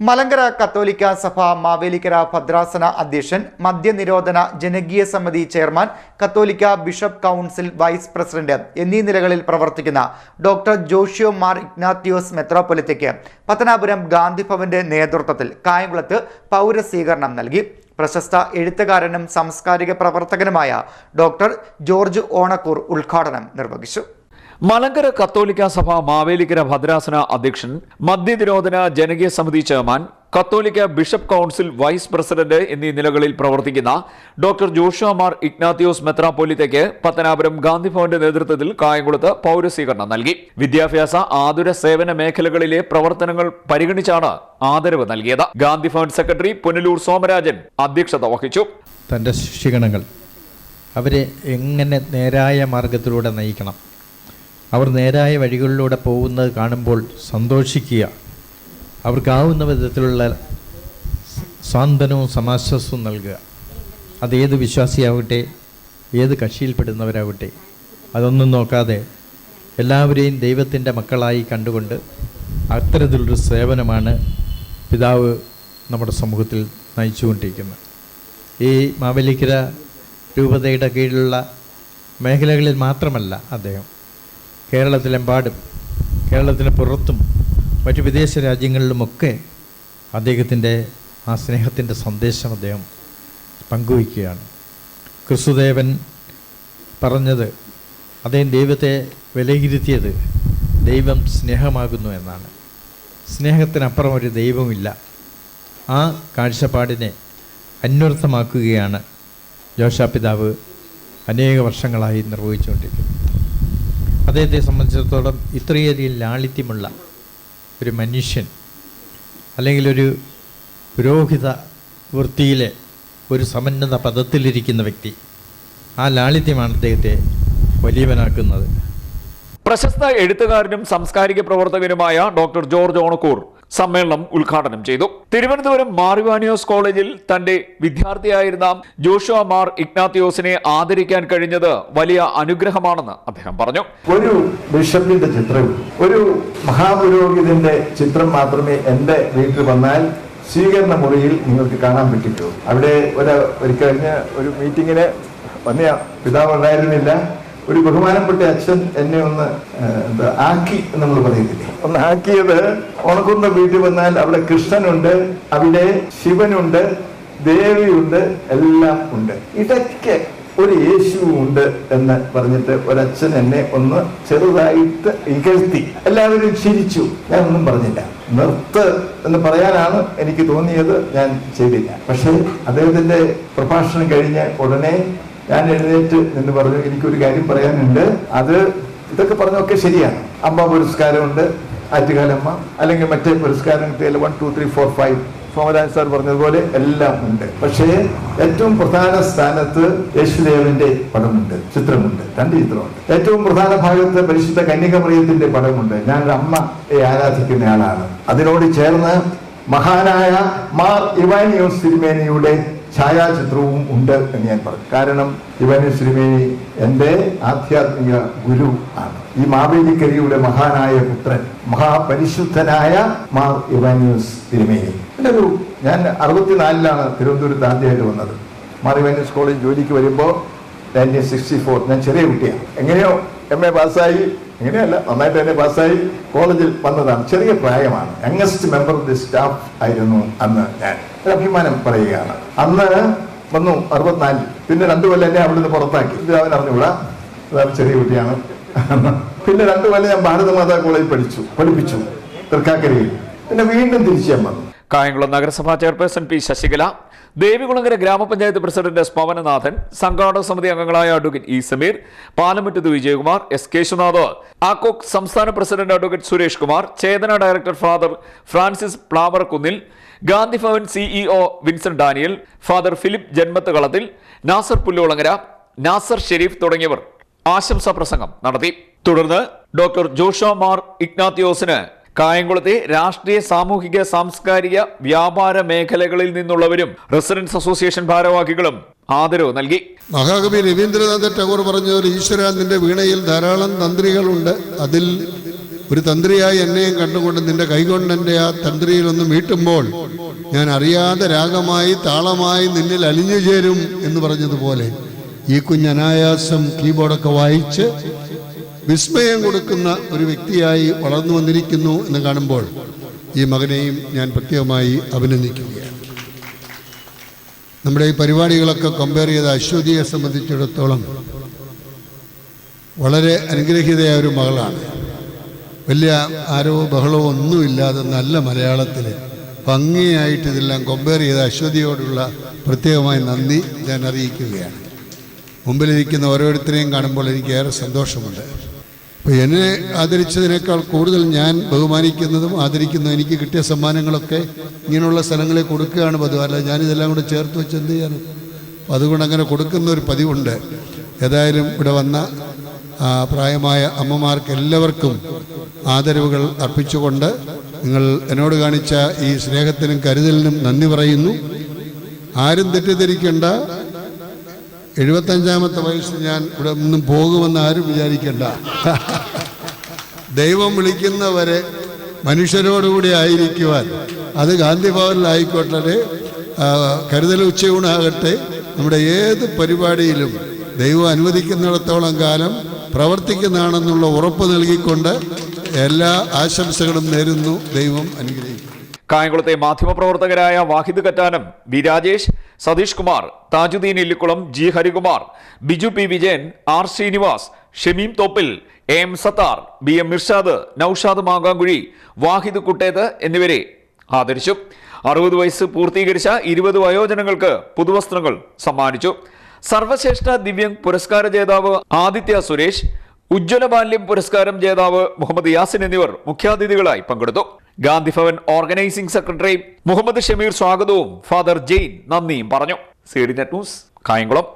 മലങ്കര കത്തോലിക്ക സഭ മാവേലിക്കര ഭദ്രാസന അധ്യക്ഷൻ മദ്യനിരോധന ജനകീയ സമിതി ചെയർമാൻ കത്തോലിക്ക ബിഷപ്പ് കൗൺസിൽ വൈസ് പ്രസിഡന്റ് എന്നീ നിലകളിൽ പ്രവർത്തിക്കുന്ന ഡോക്ടർ ജോഷിയോ മാർ ഇഗ്നാത്തിയോസ് മെത്രോപൊലിത്തയ്ക്ക് പത്തനാപുരം ഗാന്ധിഭവന്റെ നേതൃത്വത്തിൽ കായംകുളത്ത് പൗരസ്വീകരണം നൽകി. പ്രശസ്ത എഴുത്തുകാരനും സാംസ്കാരിക പ്രവർത്തകനുമായ ഡോക്ടർ ജോർജ് ഓണക്കൂർ ഉദ്ഘാടനം നിർവഹിച്ചു. മലങ്കര കത്തോലിക്ക സഭ മാവേലിക്കര ഭദ്രാസന അധ്യക്ഷൻ മദ്യനിരോധന ജനകീയ സമിതി ചെയർമാൻ കത്തോലിക്ക ബിഷപ്പ് കൗൺസിൽ വൈസ് പ്രസിഡന്റ് എന്നീ നിലകളിൽ പ്രവർത്തിക്കുന്ന ഡോക്ടർ ജോഷുവ മാർ ഇഗ്നാത്തിയോസ് മെത്രാപ്പൊലിത്തയ്ക്ക് പത്തനാപുരം ഗാന്ധിഭവന്റെ നേതൃത്വത്തിൽ കായംകുളത്ത് പൗരസ്വീകരണം നൽകി. വിദ്യാഭ്യാസ ആതുര സേവന മേഖലകളിലെ പ്രവർത്തനങ്ങൾ പരിഗണിച്ചാണ് ആദരവ് നൽകിയത്. ഗാന്ധിഭവൻ സെക്രട്ടറി പുനലൂർ സോമരാജൻ അധ്യക്ഷത വഹിച്ചു. തന്റെ ശിക്ഷണങ്ങൾ അവരെ എങ്ങനെ നേരായ മാർഗത്തിലൂടെ നയിക്കണം? അവർ നേരായ വഴികളിലൂടെ പോകുന്നത് കാണുമ്പോൾ സന്തോഷിക്കുക. അവർക്കാവുന്ന വിധത്തിലുള്ള സാന്ത്വനവും സമാശ്വാസവും നൽകുക. അത് ഏത് വിശ്വാസിയാവട്ടെ ഏത് കക്ഷിയിൽപ്പെടുന്നവരാവട്ടെ അതൊന്നും നോക്കാതെ എല്ലാവരെയും ദൈവത്തിന്റെ മക്കളായി കണ്ടുകൊണ്ട് അത്തരത്തിലൊരു സേവനമാണ് പിതാവ് നമ്മുടെ സമൂഹത്തിൽ നയിച്ചുകൊണ്ടിരിക്കുന്നത്. ഈ മാവേലിക്കര രൂപതയുടെ കീഴിലുള്ള മേഖലകളിൽ മാത്രമല്ല അദ്ദേഹം. കേരളത്തിലെമ്പാടും കേരളത്തിന് പുറത്തും മറ്റ് വിദേശ രാജ്യങ്ങളിലുമൊക്കെ അദ്ദേഹത്തിന്റെ ആ സ്നേഹത്തിന്റെ സന്ദേശം അദ്ദേഹം പങ്കുവയ്ക്കുകയാണ്. ക്രിസ്തുദേവൻ പറഞ്ഞത് അദ്ദേഹം ദൈവത്തെ വിലയിരുത്തിയത് ദൈവം സ്നേഹമാകുന്നു എന്നാണ്. സ്നേഹത്തിനപ്പുറം ഒരു ദൈവമില്ല ആ കാഴ്ചപ്പാടിനെ അന്വർത്ഥമാക്കുകയാണ് ജോഷാപിതാവ് അനേക വർഷങ്ങളായി നിർവഹിച്ചുകൊണ്ടിരിക്കുന്നത്. അദ്ദേഹത്തെ സംബന്ധിച്ചിടത്തോളം ഇത്രയധികം ലാളിത്യമുള്ള ഒരു മനുഷ്യൻ അല്ലെങ്കിൽ ഒരു പുരോഹിത വൃത്തിയിലെ ഒരു സമന്നത പദത്തിലിരിക്കുന്ന വ്യക്തി ആ ലാളിത്യമാണ് അദ്ദേഹത്തെ വലിയവനാക്കുന്നത്. പ്രശസ്ത എഴുത്തുകാരനും സാംസ്കാരിക പ്രവർത്തകനുമായ ഡോക്ടർ ജോർജ് ഓണക്കൂർ സമ്മേളനം ഉദ്ഘാടനം ചെയ്തു. തിരുവനന്തപുരം മാറിവാനിയോസ് കോളേജിൽ തന്റെ വിദ്യാർത്ഥിയായിരുന്ന ജോഷുവ മാർ ഇഗ്നാത്തിയോസിനെ ആദരിക്കാൻ കഴിഞ്ഞത് വലിയ അനുഗ്രഹമാണെന്ന് അദ്ദേഹം പറഞ്ഞു. ഒരു ബിഷപ്പിന്റെ ചിത്രം ഒരു മഹാപുരോഹിതന്റെ ചിത്രം മാത്രമേ എന്റെ വീട്ടിൽ വന്നാൽ സ്വീകരണ മുറിയിൽ നിങ്ങൾക്ക് കാണാൻ പറ്റിയിട്ടുള്ളൂ അവിടെ ഒരു ഒരു മീറ്റിങ്ങിന് വന്ന പിതാവ് ഉണ്ടായിരുന്നില്ല. ഒരു ബഹുമാനപ്പെട്ട അച്ഛൻ എന്നെ ഒന്ന് ആക്കി നമ്മൾ പറയുന്നില്ലേ ഒന്ന് ആക്കിയത് ഉണക്കുന്ന വീട്ടിൽ വന്നാൽ അവിടെ കൃഷ്ണനുണ്ട് അവിടെ ശിവനുണ്ട് ദേവിയുണ്ട് എല്ലാം ഉണ്ട്. ഇതൊക്കെ ഒരു യേശു ഉണ്ട് എന്ന് പറഞ്ഞിട്ട് ഒരച്ഛൻ എന്നെ ഒന്ന് ചെറുതായിട്ട് ഇകഴ്ത്തി. എല്ലാവരും ചിരിച്ചു. ഞാൻ ഒന്നും പറഞ്ഞില്ല. നിർത്ത് എന്ന് പറയാനാണ് എനിക്ക് തോന്നിയത്. ഞാൻ ചെയ്തില്ല. പക്ഷേ അദ്ദേഹത്തിന്റെ പ്രഭാഷണം കഴിഞ്ഞ് ഉടനെ ഞാൻ എഴുന്നേറ്റ് എന്ന് പറഞ്ഞു എനിക്കൊരു കാര്യം പറയാനുണ്ട്. അത് ഇതൊക്കെ പറഞ്ഞൊക്കെ ശരിയാണ്. അമ്മ പുരസ്കാരമുണ്ട് ആറ്റുകാലമ്മ അല്ലെങ്കിൽ മറ്റേ പുരസ്കാരം one two three four five Somaraj sir പറഞ്ഞതുപോലെ എല്ലാം ഉണ്ട്. പക്ഷേ ഏറ്റവും പ്രധാന സ്ഥാനത്ത് യേശുദേവന്റെ പടമുണ്ട് ചിത്രമുണ്ട് രണ്ട് ചിത്രമുണ്ട്. ഏറ്റവും പ്രധാന ഭാഗത്ത് പരിശുദ്ധ കന്യകമറിയത്തിന്റെ പടമുണ്ട്. ഞാൻ ഒരു അമ്മയെ ആരാധിക്കുന്ന ആളാണ്. അതിനോട് ചേർന്ന് മഹാനായ മാർ ഇവാനിയോസ് തിരുമേനിയുടെ ഛായാചിത്രവും ഉണ്ട് എന്ന് ഞാൻ പറഞ്ഞു. കാരണം ഇവന് ശ്രീമേനി എന്റെ ആധ്യാത്മിക ഗുരു ആണ്. ഈ മാവേലിക്കരിയുടെ മഹാനായ പുത്രൻ മഹാപരിശുദ്ധനായ മാർ ഇവാനിയൂസ് തിരുമേനി. എന്റെ ഒരു ഞാൻ അറുപത്തിനാലിലാണ് തിരുവനന്തപുരത്ത് ആദ്യമായിട്ട് വന്നത്. മാർ ഇവാനിയൂസ് കോളേജ് ജോലിക്ക് വരുമ്പോൾ നയന്റീൻ സിക്സ്റ്റി ഫോർ ഞാൻ ചെറിയ കുട്ടിയാണ്. എങ്ങനെയോ എം എ പാസ്സായി. എങ്ങനെയല്ല നന്നായിട്ട് തന്നെ പാസ്സായി. കോളേജിൽ വന്നതാണ്. ചെറിയ പ്രായമാണ്. Youngest member of the staff ആയിരുന്നു അന്ന് ഞാൻ. അഭിമാനം പറയുകയാണ്. അന്ന് വന്നു അറുപത്തിനാലിൽ. പിന്നെ രണ്ടു കൊല്ലം എന്നെ അവിടെ നിന്ന് പുറത്താക്കി അവൻ അറിഞ്ഞുകൂടാ. ചെറിയ കുട്ടിയാണ്. പിന്നെ രണ്ടു കൊല്ലം ഞാൻ ഭാരതമാതാ കോളേജിൽ പഠിച്ചു പഠിപ്പിച്ചു തൃക്കാക്കരയിൽ. പിന്നെ വീണ്ടും തിരിച്ചു ഞാൻ വന്നു. കായംകുളം നഗരസഭാ ചെയർപേഴ്സൺ പി ശശികല ദേവികുളങ്ങര ഗ്രാമപഞ്ചായത്ത് പ്രസിഡന്റ് എസ് പവനനാഥൻ സംഘാടക സമിതി അംഗങ്ങളായ advocate E Sameer Palamattath Vijayakumar S Keshunath ആക്കോക് സംസ്ഥാന president advocate Suresh Kumar Chethana director father Francis പ്ലാവർ കുന്നിൽ Gandhi Bhavan CEO Vincent Daniel father Philip ജന്മത്ത് കളത്തിൽ നാസർ പുല്ലോളങ്ങര നാസർ ഷെരീഫ് തുടങ്ങിയവർ ആശംസാ പ്രസംഗം നടത്തി. തുടർന്ന് ഡോക്ടർ ജോഷോ മാർ ഇഗ്നാത്തിയോസിന് കായംകുളത്തെ രാഷ്ട്രീയ സാമൂഹിക സാംസ്കാരിക വ്യാപാര മേഖലകളിൽ നിന്നുള്ളവരും റെസിഡൻസ് അസോസിയേഷൻ ഭാരവാഹികളും ആദരവ് നൽകി. മഹാകവി രവീന്ദ്രനാഥ ടാഗോർ പറഞ്ഞ ഒരു ഈശ്വര നിന്റെ വീണയിൽ ധാരാളം തന്ത്രികളുണ്ട്. അതിൽ ഒരു തന്ത്രിയായി എന്നെയും കണ്ടുകൊണ്ട് നിന്റെ കൈകൊണ്ട് എന്റെ ആ തന്ത്രിയിൽ ഒന്ന് മീട്ടുമ്പോൾ ഞാൻ അറിയാതെ രാഗമായി താളമായി നിന്നിൽ അലിഞ്ഞു ചേരും എന്ന് പറഞ്ഞതുപോലെ ഈ കുഞ്ഞനായാസം കീബോർഡൊക്കെ വായിച്ച് വിസ്മയം കൊടുക്കുന്ന ഒരു വ്യക്തിയായി വളർന്നു വന്നിരിക്കുന്നു എന്ന് കാണുമ്പോൾ ഈ മകനെയും ഞാൻ പ്രത്യേകമായി അഭിനന്ദിക്കുകയാണ്. നമ്മുടെ ഈ പരിപാടികളൊക്കെ കമ്പയർ ചെയ്ത അശ്വതിയെ സംബന്ധിച്ചിടത്തോളം വളരെ അനുഗ്രഹീതയായ ഒരു മകളാണ്. വലിയ ആരോ ബഹളമോ ഒന്നുമില്ലാതെ നല്ല മലയാളത്തിൽ ഭംഗിയായിട്ട് ഇതെല്ലാം കമ്പയർ ചെയ്ത അശ്വതിയോടുള്ള പ്രത്യേകമായ നന്ദി ഞാൻ അറിയിക്കുകയാണ്. മുമ്പിലിരിക്കുന്ന ഓരോരുത്തരെയും കാണുമ്പോൾ എനിക്ക് ഏറെ സന്തോഷമുണ്ട്. അപ്പോൾ എന്നെ ആദരിച്ചതിനേക്കാൾ കൂടുതൽ ഞാൻ ബഹുമാനിക്കുന്നതും ആദരിക്കുന്നതും എനിക്ക് കിട്ടിയ സമ്മാനങ്ങളൊക്കെ ഇങ്ങനെയുള്ള സ്ഥലങ്ങളിൽ കൊടുക്കുകയാണ് പതിവ്. അല്ല ഞാനിതെല്ലാം കൂടെ ചേർത്ത് വെച്ച് എന്ത് ചെയ്യാനും? അപ്പം അതുകൊണ്ട് അങ്ങനെ കൊടുക്കുന്ന ഒരു പതിവുണ്ട്. ഏതായാലും ഇവിടെ വന്ന പ്രായമായ അമ്മമാർക്ക് എല്ലാവർക്കും ആദരവുകൾ അർപ്പിച്ചുകൊണ്ട് നിങ്ങൾ എന്നോട് കാണിച്ച ഈ സ്നേഹത്തിനും കരുതലിനും നന്ദി പറയുന്നു. ആരും തെറ്റിദ്ധരിക്കേണ്ട. എഴുപത്തഞ്ചാമത്തെ വയസ്സിൽ ഞാൻ ഇവിടെ ഒന്നും പോകുമെന്ന് ആരും വിചാരിക്കണ്ട. ദൈവം വിളിക്കുന്നവരെ മനുഷ്യരോടുകൂടി ആയിരിക്കുവാൻ. അത് ഗാന്ധി ഭവനിലായിക്കോട്ടെ കരുതൽ ഉച്ചയൂണാകട്ടെ നമ്മുടെ ഏത് പരിപാടിയിലും ദൈവം അനുവദിക്കുന്നിടത്തോളം കാലം പ്രവർത്തിക്കുന്നതാണെന്നുള്ള ഉറപ്പ് നൽകിക്കൊണ്ട് എല്ലാ ആശംസകളും നേരുന്നു. ദൈവം അനുഗ്രഹിക്കും കായംകുളത്തെ മാധ്യമപ്രവർത്തകരായ Vahid Kattanam V Rajesh Satheesh Kumar Thajudheen Illikkulam G Harikumar Biju P Vijayan R Sreenivas Shameem Thoppil A M Sathar B M Mirshad Noushad Mankamkuzhi Vahid Kuttet എന്നിവരെ ആദരിച്ചു. അറുപത് വയസ്സ് പൂർത്തീകരിച്ച ഇരുപത് വയോജനങ്ങൾക്ക് പുതുവസ്ത്രങ്ങൾ സമ്മാനിച്ചു. സർവശ്രേഷ്ഠ ദിവ്യങ് പുരസ്കാര ജേതാവ് ആദിത്യ സുരേഷ് ഉജ്ജ്വല ബാല്യം പുരസ്കാരം ജേതാവ് മുഹമ്മദ് യാസിൻ എന്നിവർ മുഖ്യാതിഥികളായി പങ്കെടുത്തു. ഗാന്ധിഭവൻ ഓർഗനൈസിംഗ് സെക്രട്ടറി മുഹമ്മദ് ഷമീർ സ്വാഗതവും ഫാദർ ജെയിൻ നന്ദിയും പറഞ്ഞു. C D net news Kayamkulam.